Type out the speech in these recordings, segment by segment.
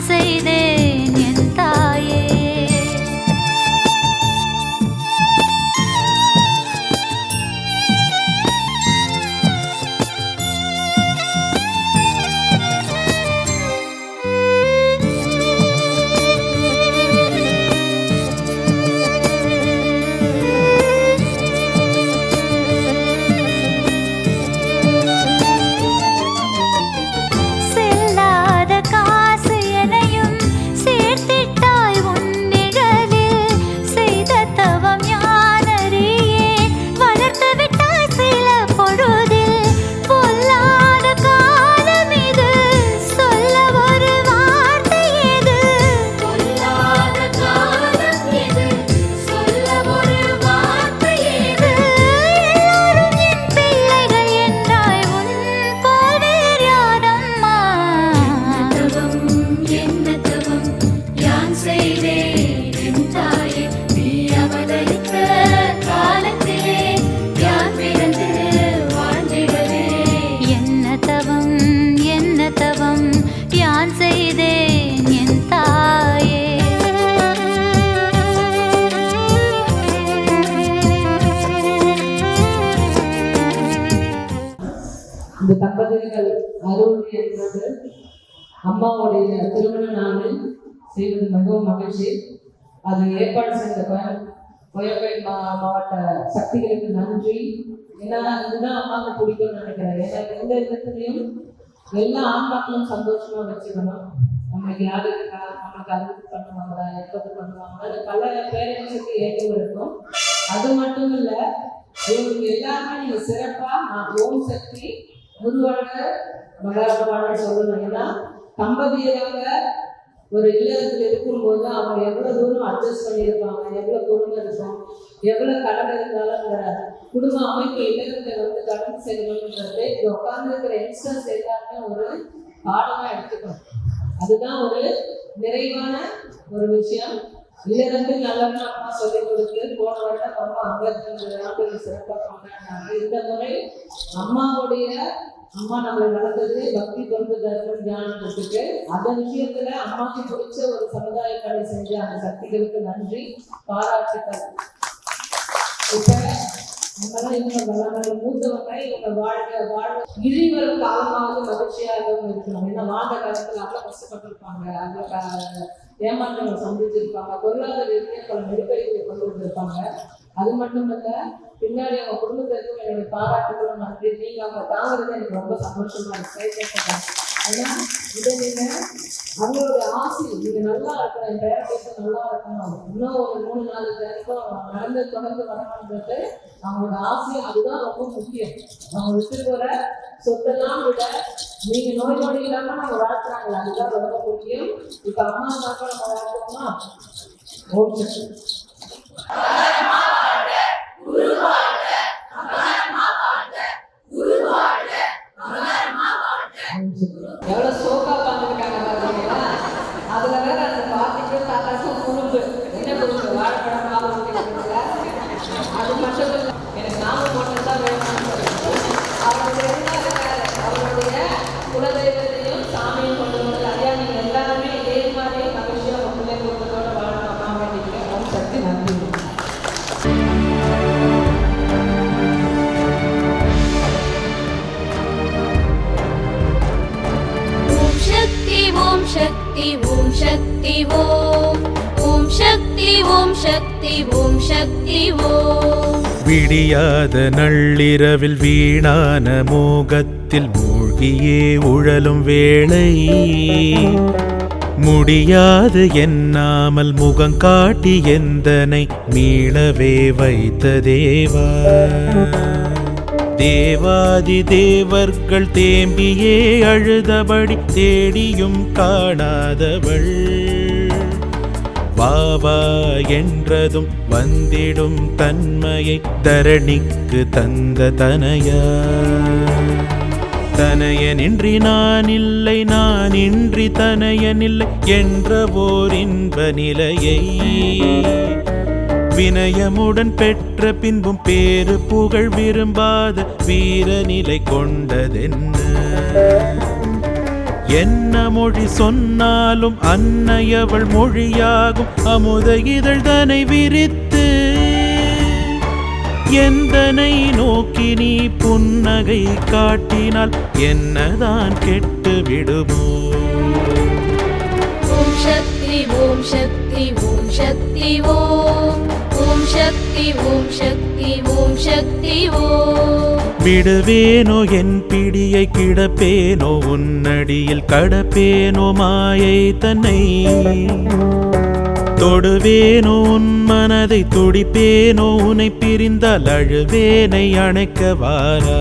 say they அம்மாவுடைய திருமண நாளில் செய்வது மிகவும் மகிழ்ச்சி. அது ஏற்பாடு செய்த கோயம்பேடு மா மாவட்ட சக்திகளுக்கு நன்றி. ஏன்னா இதுதான் அம்மாவுக்கு பிடிக்கும்னு நினைக்கிறேன். ஏன்னா எந்த இடத்துலையும் எல்லா ஆன்மாக்களும் சந்தோஷமா வச்சுக்கணும். நம்மளுக்கு யாரு இருக்கா நம்மளுக்கு அறிவிப்பு பண்ணுவாங்களா எப்போது பண்ணுவாங்களா பல பேரண்ட்ஸுக்கு ஏற்றம் இருக்கும் அது மட்டும் இல்ல இவங்களுக்கு எல்லாருமே நீங்க சிறப்பா நான் ஓம் சக்தி குருவாக வளர்ப்பாட சொல்லணும். ஏன்னா தம்பதியாக ஒரு இல்லத்தில் இருக்கும்போது அவங்க எவ்வளவு தூரம் அட்ஜஸ்ட் பண்ணியிருப்பாங்க எவ்வளவு பொறுமை இருக்கும் எவ்வளவு கடன் இருந்தாலும் அந்த குடும்ப அமைப்பு இல்லத்தை வந்து கடந்து செல்லணுன்றது இங்க உட்கார்ந்து இருக்கிற யங்ஸ்டர்ஸ் எல்லாருமே ஒரு பாடமா எடுத்துக்கணும். அதுதான் ஒரு நிறைவான ஒரு விஷயம். இல்லறத்தில் நல்லவன் அம்மா சொல்லிக் கொடுத்து போன வருடம் அம்மா அம்பத்தி ரெண்டு ஆண்டுகள் சிறப்பாக கொண்டாடினாங்க. இந்த முறை அம்மாவுடைய அம்மா நம்மளை வளர்த்தது பக்தி தொண்டு தர்மம் தியானம் கொடுத்துட்டு அந்த விஷயத்துல அம்மாக்கு பிடிச்ச ஒரு சமுதாய கலை செஞ்ச அந்த சக்திகளுக்கு நன்றி பாராட்டுக்கள். இப்ப நம்மளாம் இவங்க வளர்ந்த மூத்தவங்க இவங்க வாழ்க வாழ் இனி வரும் காலமாவது மகிழ்ச்சியாகவும் இருக்கணும். ஏன்னா வாழ்ந்த காலத்துல அவ்வளவு கஷ்டப்பட்டிருப்பாங்க. அவ்வளவு ஏமாற்றங்களை சந்திச்சிருப்பாங்க. பொருளாதார ரீதியா பல நெருக்கடிகளை கொண்டு வந்திருப்பாங்க. அது மட்டும் இல்ல பின்னாடி அவங்க குடும்பத்திற்கும் என்னுடைய பாராட்டுகளும் நன்றி நீங்க அவங்க தாங்கிறது எனக்கு ரொம்ப சந்தோஷமா இருக்கு. ஏன்னா இதை நீங்க அவங்களுடைய ஆசை நீங்க நல்லா இருக்கணும் என் பேரண்ட்ஸ் நல்லா இருக்கணும் இன்னும் ஒரு மூணு நாலு பேருக்கும் நடந்து தொடர்ந்து வரணும்ன்றது அவங்களோட ஆசை. அதுதான் ரொம்ப முக்கியம். அவங்க விட்டு போற சொத்தெல்லாம் விட நீங்க நோய் நொடி இல்லாம நம்ம வளர்க்குறாங்களா அதுதான் ரொம்ப முக்கியம். இப்ப அம்மா அம்மாக்கள் நம்ம வளர்க்குறோமா ஓகே. Olha sou சக்தி ஓம் சக்தி ஓம். ஓம் சக்தி ஓம் சக்தி ஓம் சக்தி ஓம். விடியாத நள்ளிரவில் வீணான மோகத்தில் மூழ்கியே உழலும் வேளை. முடியாது என்னாமல் முகங்காட்டி எந்தனை மீளவே வைத்த தேவா. தேவாதி தேவர்கள் தேம்பியே அழுதபடி தேடியும் காணாதவள். பாபா என்றதும் வந்திடும் தன்மையை தரணிக்கு தந்த தனையா. தனையனின்றி நான் இல்லை நான் இன்றி தனையனில்லை என்ற ஓர் இன்ப நிலையை வினயமுடன் பெற்ற பின்பும் பேரு புகழ் விரும்பாத வீரநிலை கொண்டதென்ன? என்ன மொழி சொன்னாலும் அன்னையவள் மொழியாகும் அமுத இதழ்தனை விரித்து. எந்தனை நோக்கி நீ புன்னகை காட்டினால் என்னதான் கெட்டு விடுமோ? ஓம் சக்தி ஓம் சக்தி ஓம் சக்தி ஓம். சக்தி ஓம் சக்தி ஓம் சக்தி ஓம் விடுவேனோ என் பிடியை கிடப்பேனோ உன்னடியில் கடப்பேனோ மாயை தன்னை. தொடுவேனோ உன் மனதை துடிப்பேனோ உனை பிரிந்தால் அழுவேனை அணைக்க வாரா.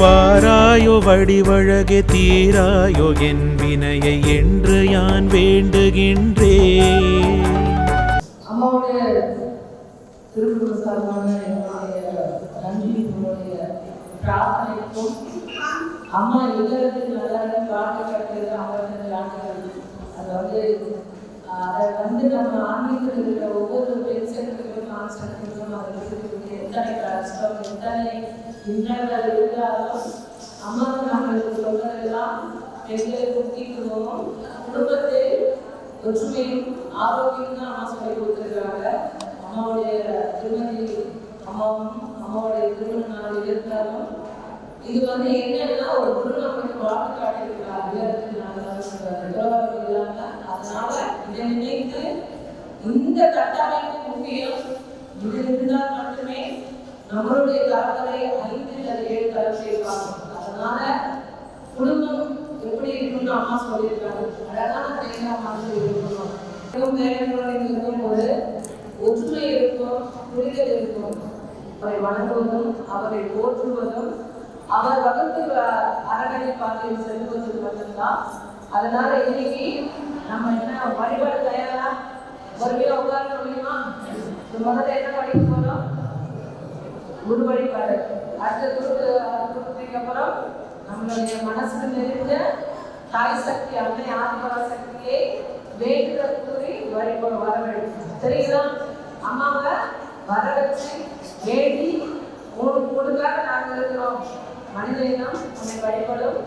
வாராயோ வடிவழகு தீராயோ என் வினையை என்று யான் வேண்டுகின்றேன் அம்மாவுடைய திருக்குறள் சார்பான என்னுடைய நன்றி உங்களுடைய பிரார்த்தனைக்கும் அம்மா இல்லறத்துக்கு நல்லா பாட்டு கட்டுறது ஐம்பத்தஞ்சு ஆண்டுகள் அது வந்து அதை வந்து நம்ம ஆன்மீகத்தில் இருக்கிற ஒவ்வொரு பேச்சுகளுக்கும் கான்செப்டுக்கும் அதை இருக்கிறதுக்கு எத்தனை கஷ்டம் எத்தனை இன்னல்கள் இருந்தாலும் அம்மாவுக்கு நாங்கள் சொல்றதெல்லாம் எங்களை குத்திக்கணும் குடும்பத்தை ஒற்றுமையும் ஆரோக்கியம் தான் அம்மா சொல்லி கொடுத்துருக்காங்க அம்மாவுடைய திருமதி அம்மாவும் அம்மாவுடைய திருமண நாள் இருந்தாலும் இது வந்து என்னன்னா ஒரு குரு நமக்கு வாழ்ந்து காட்டியிருக்கிறார் உயரத்துக்கு இல்லாம அதனால இதை நினைத்து இந்த கட்டமைப்பு முக்கியம். இது இருந்தால் மட்டுமே நம்மளுடைய தலைமுறை ஐந்து அல்லது ஏழு தலைமுறை பார்க்கணும் அதனால குடும்பம் எப்படி இருக்குன்னு அம்மா சொல்லியிருக்காங்க. அழகான தேங்காய் மாதிரி இருக்கணும். மிகவும் வேலைகளுடன் இருக்கும்போது ஒற்றுமை இருக்கும் புரிதல் இருக்கும். அவரை வணங்குவதும் அவரை போற்றுவதும் அவர் வகுத்து வ- அறநடை பாதையில் செல்வதும் மட்டும்தான். அதனால இன்னைக்கு நம்ம என்ன வழிபாடு தயாரா? பொறுமையா உட்கார முடியுமா? இப்ப முதல்ல என்ன படிக்க போறோம்? குரு வழிபாடு. அடுத்த குரு குருத்துக்கு அப்புறம் நம்மளுடைய மனசுக்கு நிறைந்த தாய் சக்தி அன்னை ஆத்மரா சக்தியை வேண்டுதல் கூறி வழிபட வர வேண்டும் சரிங்களா? அம்மாவை வர வச்சு வேண்டி மூணு மூணுக்காக நாங்கள் இருக்கிறோம். மனித இனம் உன்னை வழிபடும்.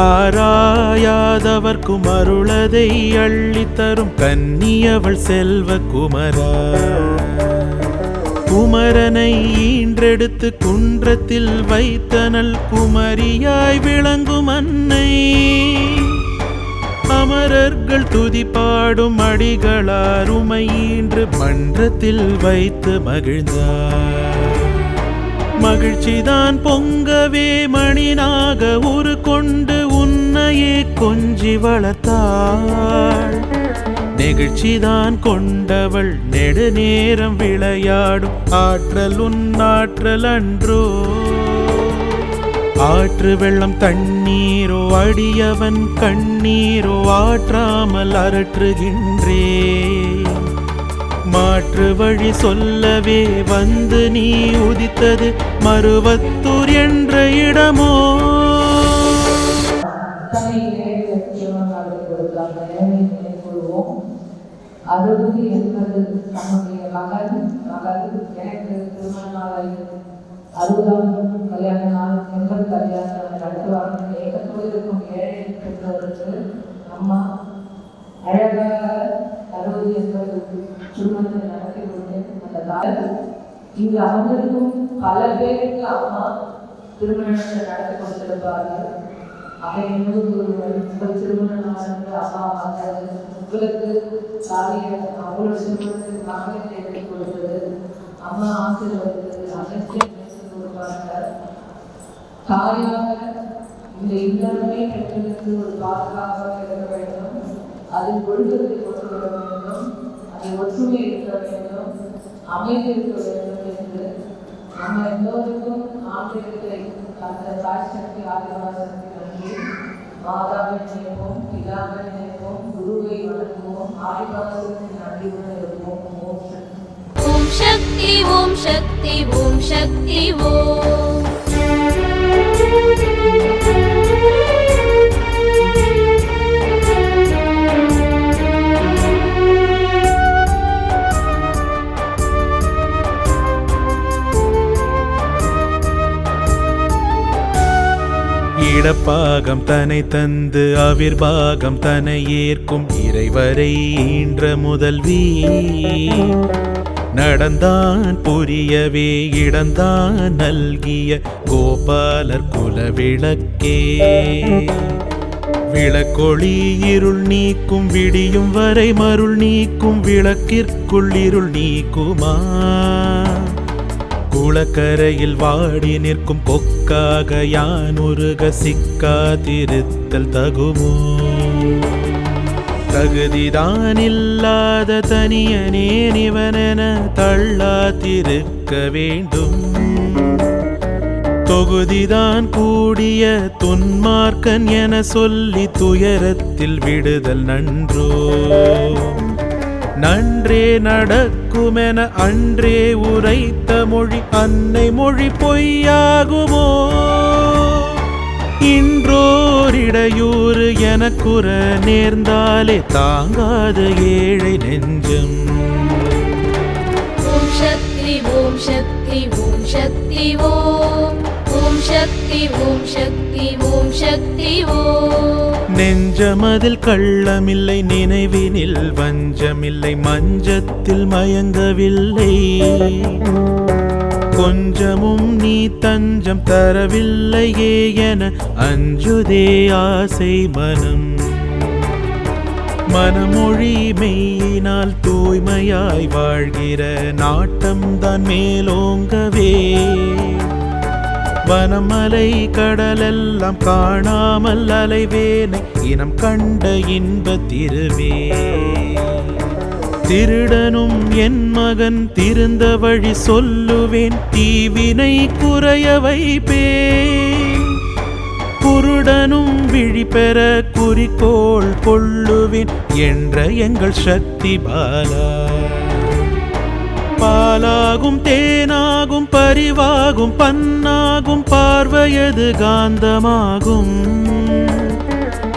ஆராயாதவர்க்கும் அருளதை அள்ளித்தரும் கன்னியவள் செல்வ குமரா. குமரனை ஈன்றெடுத்து குன்றத்தில் வைத்தனல் குமரியாய் விளங்கும் அன்னை. அமரர்கள் துதிப்பாடும் அடிகளார் உமையீன்று மன்றத்தில் வைத்து மகிழ்ந்தார். மகிழ்ச்சிதான் பொங்கவே மணினாக ஒரு கொண்டு உன்னையே கொஞ்சி வளர்த்தாள் நெகிழ்ச்சிதான் கொண்டவள். நெடுநேரம் விளையாடும் ஆற்றல் உன்னாற்றல் அன்றோ. ஆற்று வெள்ளம் தண்ணீரோ அடியவன் கண்ணீரோ ஆற்றாமல் அரற்றுகின்றே. மாற்று வழி சொல்லவே வந்து நீ உதித்தது மறுவத்தூர் என்ற இடமோ. அறுபது என்பது நம்முடைய மகன் மகள் எனக்கு திருமண நாளை அறுபதாம் கல்யாண நாள் எண்பது கல்யாண நாள் நடத்துவாங்க ஏகத்தோடு இருக்கும் ஏழை பெற்றோருக்கு அம்மா அழகாக அறுபது என்பது திருமணத்தை நடத்தி கொண்டேன் அந்த தாய். இங்கு அமர்ந்திருக்கும் பல பேருக்கு அம்மா திருமணத்தை நடத்தி கொடுத்திருப்பார்கள். அவை என்பது ஒருவர் உங்கள் திருமண நாளுக்கு அப்பா வந்தது உங்களுக்கு சாமியை அவங்களோட திருமணத்துக்கு மகனை எடுத்து கொடுத்தது அம்மா ஆசீர்வதித்தது அனைத்தையும் பேசி கொடுப்பாங்க தாயாக இந்த இல்லறமே பெண்களுக்கு ஒரு பாதுகாப்பாக இருக்க வேண்டும் அதில் ஒழுக்கத்தை கொண்டு வர வேண்டும் அதில் ஒற்றுமை இருக்க வேண்டும் அமைதி இருக்க வேண்டும் என்று நம்ம எல்லோருக்கும் ஆண்களுக்கு அந்த தாய் சக்தி ஆதிவா சக்தி நன்றி. மாதாவை நினைப்போம் பிதாவை நினைப்போம் குருவை வணங்குவோம் ஆதிவாசத்துக்கு நன்றியுடன் இருப்போம். ஓம் சக்தி. ஓம் சக்தி ஓம் சக்தி ஓம் சக்தி ஓம். இடப்பாகம் தன்னை தந்து அவிர்வாகம் தன்னை ஏற்கும். இறைவரை ஈன்ற முதல்வி நடந்தான் புரியவே இடந்தான் நல்கிய கோபாலர் குல விளக்கே விளக்கொளி இருள் நீக்கும் விடியும் வரை மருள் நீக்கும் விளக்கிற்குள் இருள் நீக்குமா? குளக்கரையில் வாடி நிற்கும் கொக்காக யான் உருக சிக்காதிருத்தல் தகுமோ? தகுதிதான் இல்லாத தனியனே நிவனென தள்ளாதிருக்க வேண்டும். தொகுதிதான் கூடிய துன்மார்க்கன் என சொல்லி துயரத்தில் விடுதல் நன்றோ? நன்றே நடக்குமென அன்றே உரைத்த மொழி அன்னை மொழி பொய்யாகுமோ? இன்றோரிடையூறு எனக்குற நேர்ந்தாலே தாங்காது ஏழை நெஞ்சம். ஓம் சக்தி ஓம் சக்தி ஓம் சக்தி ஓம். நெஞ்சமதில் கள்ளமில்லை நினைவினில் வஞ்சமில்லை மஞ்சத்தில் மயங்கவில்லை. கொஞ்சமும் நீ தஞ்சம் தரவில்லையே என அஞ்சுதே ஆசை மனம். மனமொழி மெய்யினால் தூய்மையாய் வாழ்கிற நாட்டம்தான் மேலோங்கவே. வனமலை கடலெல்லாம் காணாமல் அலைவேனை இனம் கண்ட இன்ப திருவே. திருடனும் என் மகன் திருந்த வழி சொல்லுவேன் தீவினை குறைய வைப்பேன் குருடனும் விழி குறிக்கோள் கொள்ளுவேன் என்ற எங்கள் சக்தி பாலா. பாலாகும் தேனாகும் பரிவாகும் பன்னாகும் பார்வையது காந்தமாகும்.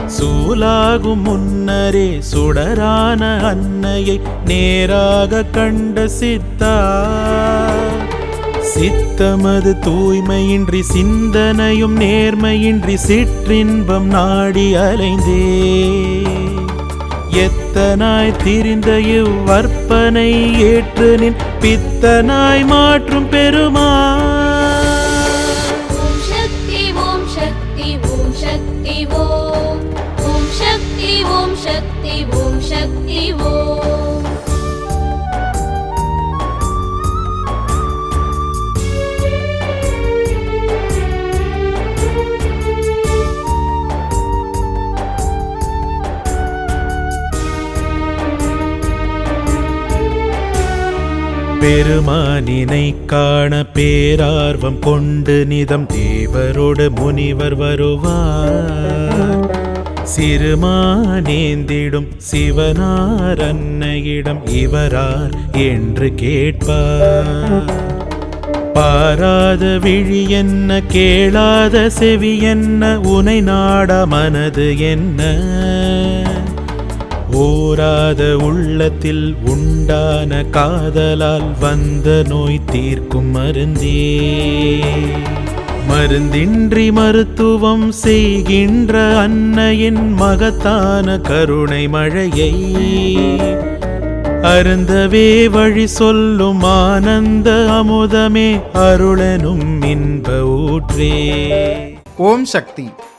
சூலாகும் முன்னரே சுடரான அன்னையை நேராக கண்ட சித்தா. சித்தமது தூய்மையின்றி சிந்தனையும் நேர்மையின்றி சிற்றின்பம் நாடி அலைந்தே. பித்தனாய் திரிந்த இவ்வற்பனை ஏற்று நின் பித்தனாய் மாற்றும் பெருமா சக்தி ஓம் சக்தி ஓம் சக்தி ஓம் சக்தி ஓம் சக்தி ஓம் சக்தி ஓம் பெருமானினை காண பேரார்வம் கொண்டு நிதம் தேவரோடு முனிவர் வருவார். சிறுமானேந்திடும் சிவனார் அன்னையிடம் இவரார் என்று கேட்பார். பாராத விழி என்ன கேளாத செவி என்ன உனை நாட மனது என்ன? ஓராத உள்ளத்தில் உண்டான காதலால் வந்த நோய் தீர்க்கும் மருந்தே. மருந்தின்றி மருத்துவம் செய்கின்ற அன்னையின் மகத்தான கருணை மழையை அருந்தவே வழி சொல்லும் ஆனந்த அமுதமே அருளனும் இன்ப ஊற்றே. ஓம் சக்தி.